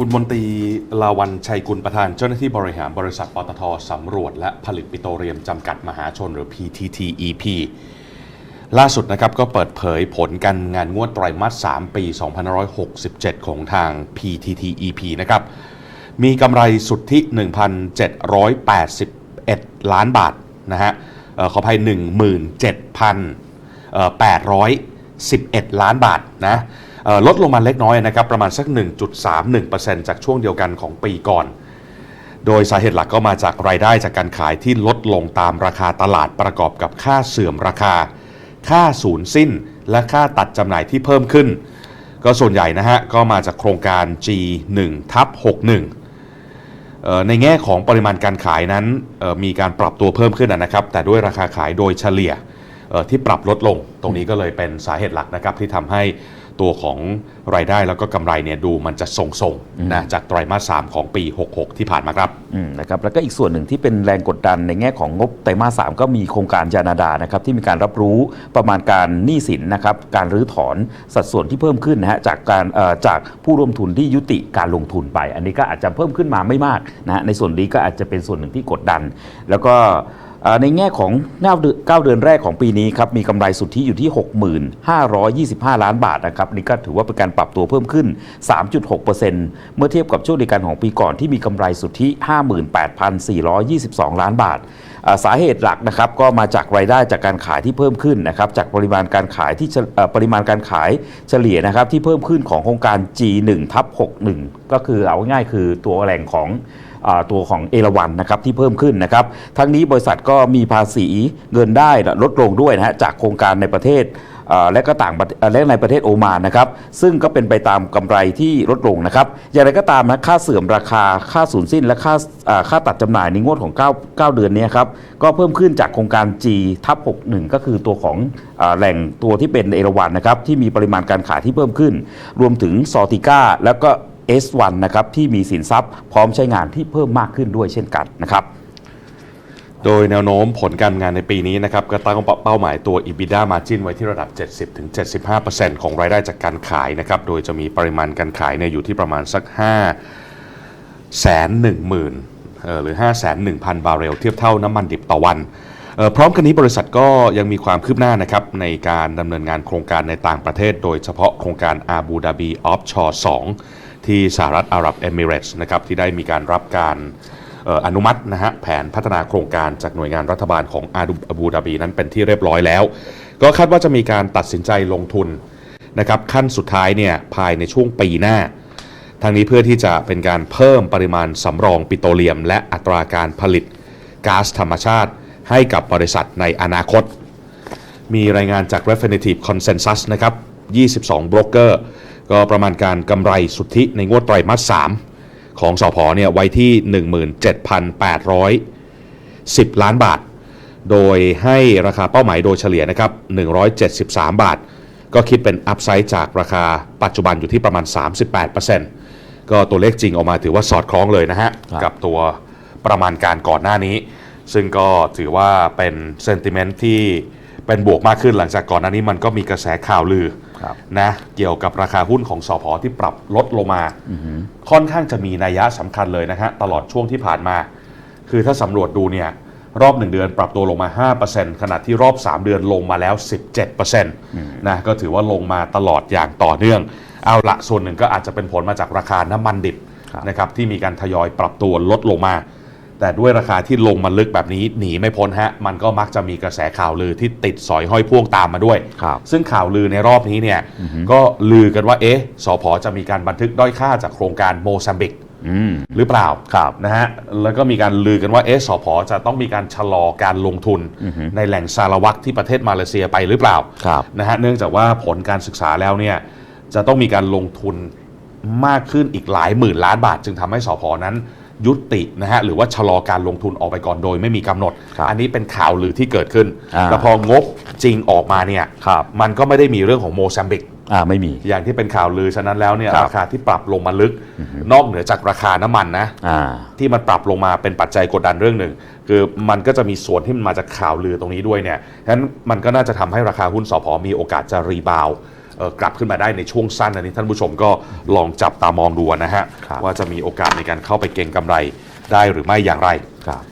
คุณมนตรีลาวันชัยกุลประธานเจ้าหน้าที่บริหารบริษัทปตทสำรวจ และผลิตปิโตรเลียมจำกัดมหาชนหรือ PTTEP ล่าสุดนะครับก็เปิดเผยผลการงานงวดไตรมาส 3 ปี 2567 ของทาง PTTEP นะครับ มีกำไรสุทธิ 1,781 ล้านบาทนะฮะอ่อขออภัย 17,811 ล้านบาทนะ ลดลงมาเล็กน้อยนะครับประมาณสัก 1.31%จากช่วงเดียวกันของปีก่อน โดยสาเหตุหลักก็มาจากรายได้จากการขายที่ลดลงตามราคาตลาดประกอบกับค่าเสื่อมราคา ค่าสูญสิ้น และค่าตัดจำหน่ายที่เพิ่มขึ้น ก็ส่วนใหญ่นะฮะก็มาจากโครงการ G1 ทับ61เอ่อในแง่ของปริมาณการขายนั้นมีการปรับตัวเพิ่มขึ้นนะครับ แต่ด้วยราคาขายโดยเฉลี่ยที่ปรับลดลง ตรงนี้ก็เลยเป็นสาเหตุหลักนะครับที่ทำให้ ตัวของรายได้แล้วก็กำไรเนี่ยดูมันจะทรงๆนะจากไตรมาส 3 ของปี 66 ที่ผ่านมาครับอืมนะครับแล้วก็อีกส่วนหนึ่งที่เป็นแรงกดดันในแง่ของงบไตรมาสสามก็มีโครงการยานาดานะครับที่มีการรับรู้ประมาณการหนี้สินนะครับการรื้อถอนสัดส่วนที่เพิ่มขึ้นนะฮะจากการเอ่อจากผู้ร่วมทุนที่ยุติการลงทุนไป อันนี้ก็อาจจะเพิ่มขึ้นมาไม่มากนะฮะในส่วนนี้ก็อาจจะเป็นส่วนหนึ่งที่กดดัน แล้วก็เอ่อ ในแง่ของ9เดือน9เดือนแรกของปีนี้ครับมีกำไรสุทธิอยู่ที่ 6,525 ล้านบาทนะครับนี่ก็ถือว่าเป็นการปรับตัวเพิ่มขึ้น 3.6%เมื่อเทียบกับช่วงเดียวกันของปีก่อนที่มีกำไรสุทธิ 58,422 ล้านบาท สาเหตุหลักนะครับก็มาจากรายได้จากการขายที่เพิ่มขึ้นนะครับจากปริมาณการขายที่ปริมาณการขายเฉลี่ยนะครับที่เพิ่มขึ้นของโครงการ G1 ทับ61 ก็คือเอาง่ายคือตัวแหล่งของ ตัวของเอราวันนะครับที่เพิ่มขึ้นนะครับ ทั้งนี้บริษัทก็มีภาษีเงินได้ลดลงด้วยนะฮะจากโครงการในประเทศและก็ต่างและในประเทศโอมานนะครับ ซึ่งก็เป็นไปตามกำไรที่ลดลงนะครับ อย่างไรก็ตามนะค่าเสื่อมราคาค่าสูญสิ้นและค่าค่าตัดจำหน่ายในงวดของ 9 9 เดือนนี้ครับ ก็เพิ่มขึ้นจากโครงการ G ทับ61 ก็คือตัวของอแหล่งตัวที่เป็นเอราวันนะครับ ที่มีปริมาณการขายที่เพิ่มขึ้น รวมถึงซอติก้าแล้วก็ S1 นะครับที่มีสินทรัพย์พร้อมใช้งานที่เพิ่มมากขึ้นด้วยเช่นกันนะครับโดยแนวโน้มผลการงานในปีนี้นะครับก็ตั้งเป้าหมายตัว EBITDA margin ไว้ที่ระดับ 70-75%ของรายได้จากการขายนะครับโดยจะมีปริมาณการขายเนี่ยอยู่ที่ประมาณสัก5แสนหนึ่งหมื่นหรือ5 1 0 0 0 บาร์เรลเทียบเท่าน้ำมันดิบต่อวันเอ่อพร้อมกันนี้บริษัทก็ยังมีความคืบหน้านะครับในการดำเนินงานโครงการในต่างประเทศ โดยเฉพาะโครงการอาบูดาบีออฟชอร์2 ที่สหรัฐอาหรับเอมิเรตส์นะครับที่ได้มีการรับการออนุมัตินะฮะแผนพัฒนาโครงการจากหน่วยงานรัฐบาลของอาบูดาบีนั้นเป็นที่เรียบร้อยแล้ว ก็คาดว่าจะมีการตัดสินใจลงทุนนะครับขั้นสุดท้ายเนี่ยภายในช่วงปีหน้า ทางนี้เพื่อที่จะเป็นการเพิ่มปริมาณสำรองปิโตรเลียม และอัตราการผลิตก๊าซธรรมชาติ ให้กับบริษัทในอนาคต มีรายงานจาก Refinitiv Consensus นะครับ 22โบร กเกอร์ก็ประมาณการกำไรสุทธิในงวดไตรมาส 3 ของสอพอเนี่ยไว้ที่ 17,810 ล้านบาท โดยให้ราคาเป้าหมายโดยเฉลี่ยนะครับ 173 บาท ก็คิดเป็นอัพไซด์จากราคาปัจจุบันอยู่ที่ประมาณ 38%ก็ตัวเลขจริงออกมาถือว่าสอดคล้องเลยนะฮะครับกับตัวประมาณการก่อนหน้านี้ ซึ่งก็ถือว่าเป็นเซนติเมนต์ที่เป็นบวกมากขึ้นหลังจากก่อนหน้านี้มันก็มีกระแสข่าวลือครับ นะเกี่ยวกับราคาหุ้นของสอพอที่ปรับลดลงมา ค่อนข้างจะมีนัยยะสำคัญเลยนะฮะตลอดช่วงที่ผ่านมา คือถ้าสำรวจดูเนี่ยรอบ 1 เดือนปรับตัวลงมา 5%ขณะที่รอบ 3 เดือนลงมาแล้ว 17%นะก็ถือว่าลงมาตลอดอย่างต่อเนื่อง เอาละส่วนหนึ่งก็อาจจะเป็นผลมาจากราคาน้ำมันดิบครับนะครับที่มีการทยอยปรับตัวลดลงมา แต่ด้วยราคาที่ลงมาลึกแบบนี้หนีไม่พ้นฮะ มันก็มักจะมีกระแสข่าวลือที่ติดสอยห้อยพ่วงตามมาด้วยครับซึ่งข่าวลือในรอบนี้เนี่ยก็ลือกันว่าเอ๊ะสพจะมีการบันทึกด้อยค่าจากโครงการโมซัมบิกอืมหรือเปล่าครับนะฮะแล้วก็มีการลือกันว่าเอ๊ะสพจะต้องมีการชะลอการลงทุนในแหล่งซาลาวักที่ประเทศมาเลเซียไปหรือเปล่าครับนะฮะเนื่องจากว่าผลการศึกษาแล้วเนี่ยจะต้องมีการลงทุนมากขึ้นอีกหลายหมื่นล้านบาท จึงทำให้สพนั้น ยุตินะฮะหรือว่าชะลอการลงทุนออกไปก่อนโดยไม่มีกำหนด ครับอันนี้เป็นข่าวลือที่เกิดขึ้นอ่าแต่พองบจริงออกมาเนี่ยครับ มันก็ไม่ได้มีเรื่องของโมซัมบิก อ่าไม่มี อย่างที่เป็นข่าวลือฉะนั้นแล้วเนี่ยครับ ราคาที่ปรับลงมาลึก นอกเหนือจากราคาน้ำมันนะ อ่า ที่มันปรับลงมาเป็นปัจจัยกดดันเรื่องหนึ่ง คือมันก็จะมีส่วนที่มันมาจากข่าวลือตรงนี้ด้วยเนี่ยฉะนั้นมันก็น่าจะทำให้ราคาหุ้นสพมีโอกาสจะรีบาวด์เอ่อ กลับขึ้นมาได้ในช่วงสั้นอันนี้ท่านผู้ชมก็ลองจับตามองดูนะฮะครับว่าจะมีโอกาสในการเข้าไปเก็งกำไรได้หรือไม่อย่างไรครับ